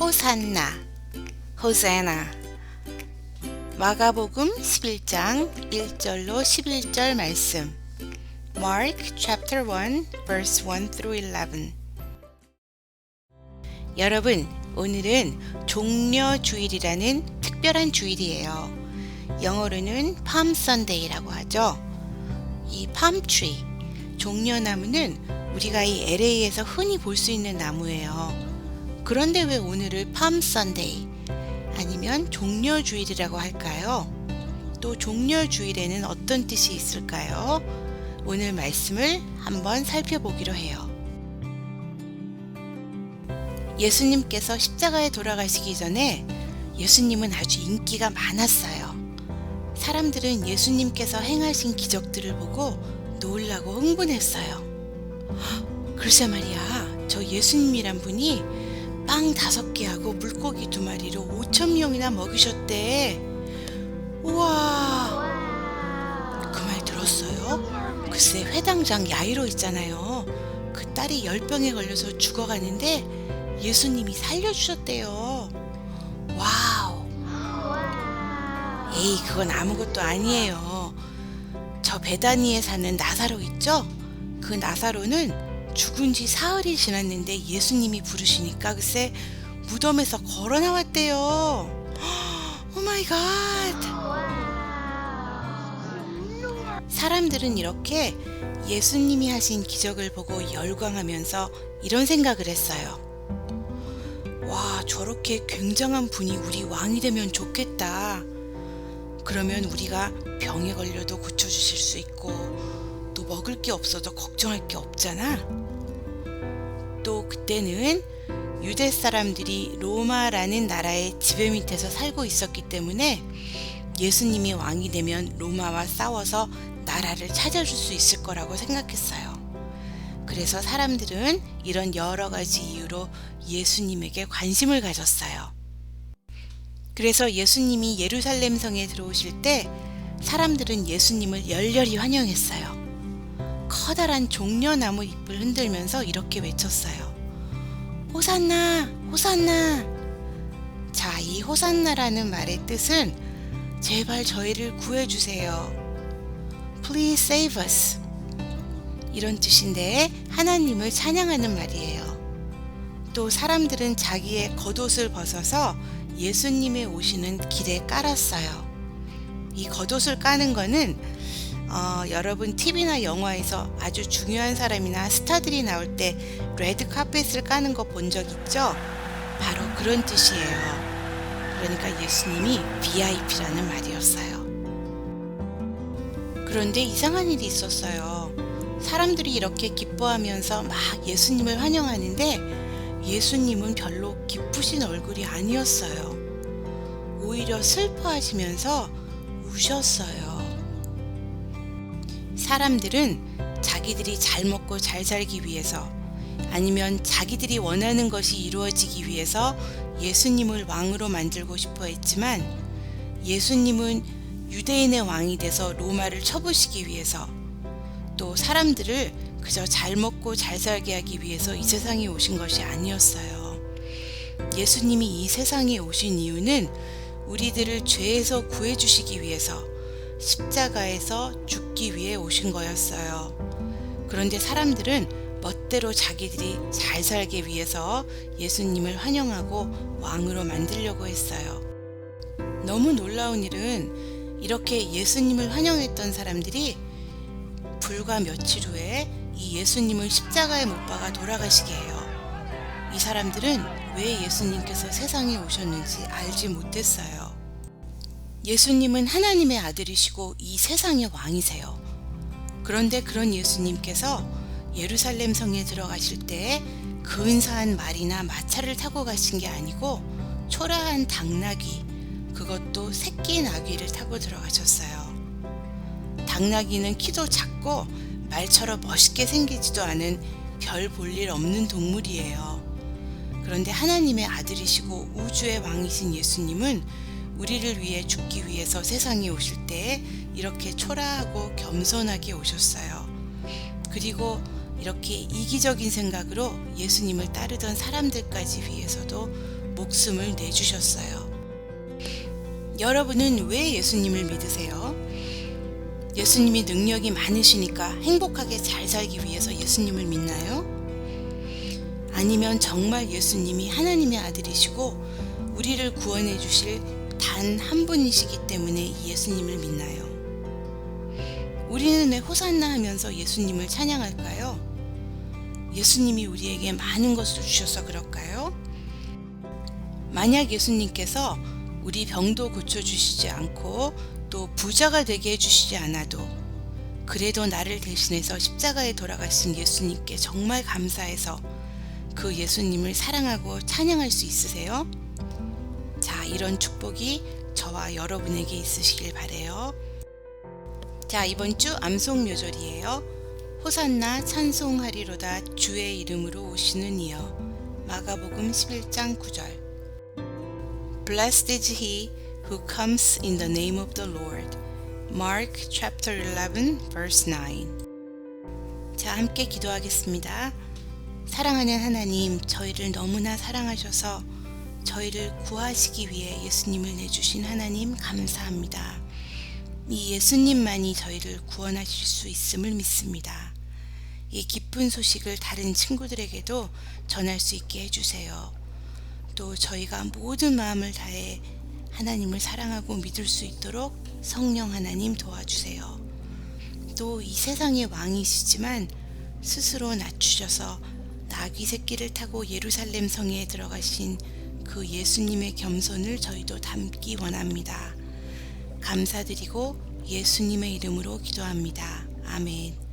호산나 호세나 마가복음 11장 1절로 11절 말씀 Mark chapter 1 verse 1 through 11 여러분 오늘은 종려 주일이라는 특별한 주일이에요. 영어로는 팜 선데이라고 하죠. 이 팜트리 종려나무는 우리가 이 LA에서 흔히 볼 수 있는 나무예요. 그런데 왜 오늘을 팜 선데이 아니면 종려 주일이라고 할까요? 또 종려 주일에는 어떤 뜻이 있을까요? 오늘 말씀을 한번 살펴보기로 해요. 예수님께서 십자가에 돌아가시기 전에 예수님은 아주 인기가 많았어요. 사람들은 예수님께서 행하신 기적들을 보고 놀라고 흥분했어요. 글쎄 말이야, 저 예수님이란 분이 빵 다섯 개하고 물고기 두 마리로 오천 명이나 먹이셨대. 우와! 그 말 들었어요? 글쎄 회당장 야이로 있잖아요. 그 딸이 열병에 걸려서 죽어가는데 예수님이 살려주셨대요. 와우! 에이, 그건 아무것도 아니에요. 저 베다니에 사는 나사로 있죠? 그 나사로는 죽은 지 사흘이 지났는데 예수님이 부르시니까 글쎄 무덤에서 걸어 나왔대요. 오 마이 갓! 사람들은 이렇게 예수님이 하신 기적을 보고 열광하면서 이런 생각을 했어요. 와, 저렇게 굉장한 분이 우리 왕이 되면 좋겠다. 그러면 우리가 병에 걸려도 고쳐주실 수 있고, 또 먹을 게 없어도 걱정할 게 없잖아. 또 그때는 유대 사람들이 로마라는 나라의 지배 밑에서 살고 있었기 때문에 예수님이 왕이 되면 로마와 싸워서 나라를 찾아줄 수 있을 거라고 생각했어요. 그래서 사람들은 이런 여러 가지 이유로 예수님에게 관심을 가졌어요. 그래서 예수님이 예루살렘 성에 들어오실 때 사람들은 예수님을 열렬히 환영했어요. 커다란 종려나무 잎을 흔들면서 이렇게 외쳤어요. 호산나, 호산나. 자, 이 호산나라는 말의 뜻은 제발 저희를 구해주세요. Please save us. 이런 뜻인데 하나님을 찬양하는 말이에요. 또 사람들은 자기의 겉옷을 벗어서 예수님의 오시는 길에 깔았어요. 이 겉옷을 까는 거는 어, 여러분 TV나 영화에서 아주 중요한 사람이나 스타들이 나올 때 레드 카펫을 까는 거 본 적 있죠? 바로 그런 뜻이에요. 그러니까 예수님이 VIP라는 말이었어요. 그런데 이상한 일이 있었어요. 사람들이 이렇게 기뻐하면서 막 예수님을 환영하는데 예수님은 별로 기쁘신 얼굴이 아니었어요. 오히려 슬퍼하시면서 우셨어요. 사람들은 자기들이 잘 먹고 잘 살기 위해서 아니면 자기들이 원하는 것이 이루어지기 위해서 예수님을 왕으로 만들고 싶어 했지만 예수님은 유대인의 왕이 돼서 로마를 쳐부시기 위해서 또 사람들을 그저 잘 먹고 잘 살게 하기 위해서 이 세상에 오신 것이 아니었어요. 예수님이 이 세상에 오신 이유는 우리들을 죄에서 구해주시기 위해서 십자가에서 죽기 위해 오신 거였어요. 그런데 사람들은 멋대로 자기들이 잘 살기 위해서 예수님을 환영하고 왕으로 만들려고 했어요. 너무 놀라운 일은 이렇게 예수님을 환영했던 사람들이 불과 며칠 후에 이 예수님을 십자가에 못 박아 돌아가시게 해요. 이 사람들은 왜 예수님께서 세상에 오셨는지 알지 못했어요. 예수님은 하나님의 아들이시고 이 세상의 왕이세요. 그런데 그런 예수님께서 예루살렘 성에 들어가실 때 근사한 말이나 마차를 타고 가신 게 아니고 초라한 당나귀, 그것도 새끼 나귀를 타고 들어가셨어요. 당나귀는 키도 작고 말처럼 멋있게 생기지도 않은 별 볼 일 없는 동물이에요. 그런데 하나님의 아들이시고 우주의 왕이신 예수님은 우리를 위해 죽기 위해서 세상에 오실 때 이렇게 초라하고 겸손하게 오셨어요. 그리고 이렇게 이기적인 생각으로 예수님을 따르던 사람들까지 위해서도 목숨을 내주셨어요. 여러분은 왜 예수님을 믿으세요? 예수님이 능력이 많으시니까 행복하게 잘 살기 위해서 예수님을 믿나요? 아니면 정말 예수님이 하나님의 아들이시고 우리를 구원해 주실 단 한 분이시기 때문에 예수님을 믿나요? 우리는 왜 호산나 하면서 예수님을 찬양할까요? 예수님이 우리에게 많은 것을 주셔서 그럴까요? 만약 예수님께서 우리 병도 고쳐주시지 않고 또 부자가 되게 해주시지 않아도 그래도 나를 대신해서 십자가에 돌아가신 예수님께 정말 감사해서 그 예수님을 사랑하고 찬양할 수 있으세요? 자, 이런 축복이 저와 여러분에게 있으시길 바래요. 자, 이번 주 암송 묘절이에요. 호산나 찬송하리로다 주의 이름으로 오시는 이여. 마가복음 11장 9절. Blessed is he who comes in the name of the Lord. Mark chapter 11 verse 9. 자, 함께 기도하겠습니다. 사랑하는 하나님, 저희를 너무나 사랑하셔서 저희를 구하시기 위해 예수님을 내주신 하나님 감사합니다. 이 예수님만이 저희를 구원하실 수 있음을 믿습니다. 이 기쁜 소식을 다른 친구들에게도 전할 수 있게 해주세요. 또 저희가 모든 마음을 다해 하나님을 사랑하고 믿을 수 있도록 성령 하나님 도와주세요. 또 이 세상의 왕이시지만 스스로 낮추셔서 나귀 새끼를 타고 예루살렘 성에 들어가신 그 예수님의 겸손을 저희도 담기 원합니다. 감사드리고 예수님의 이름으로 기도합니다. 아멘.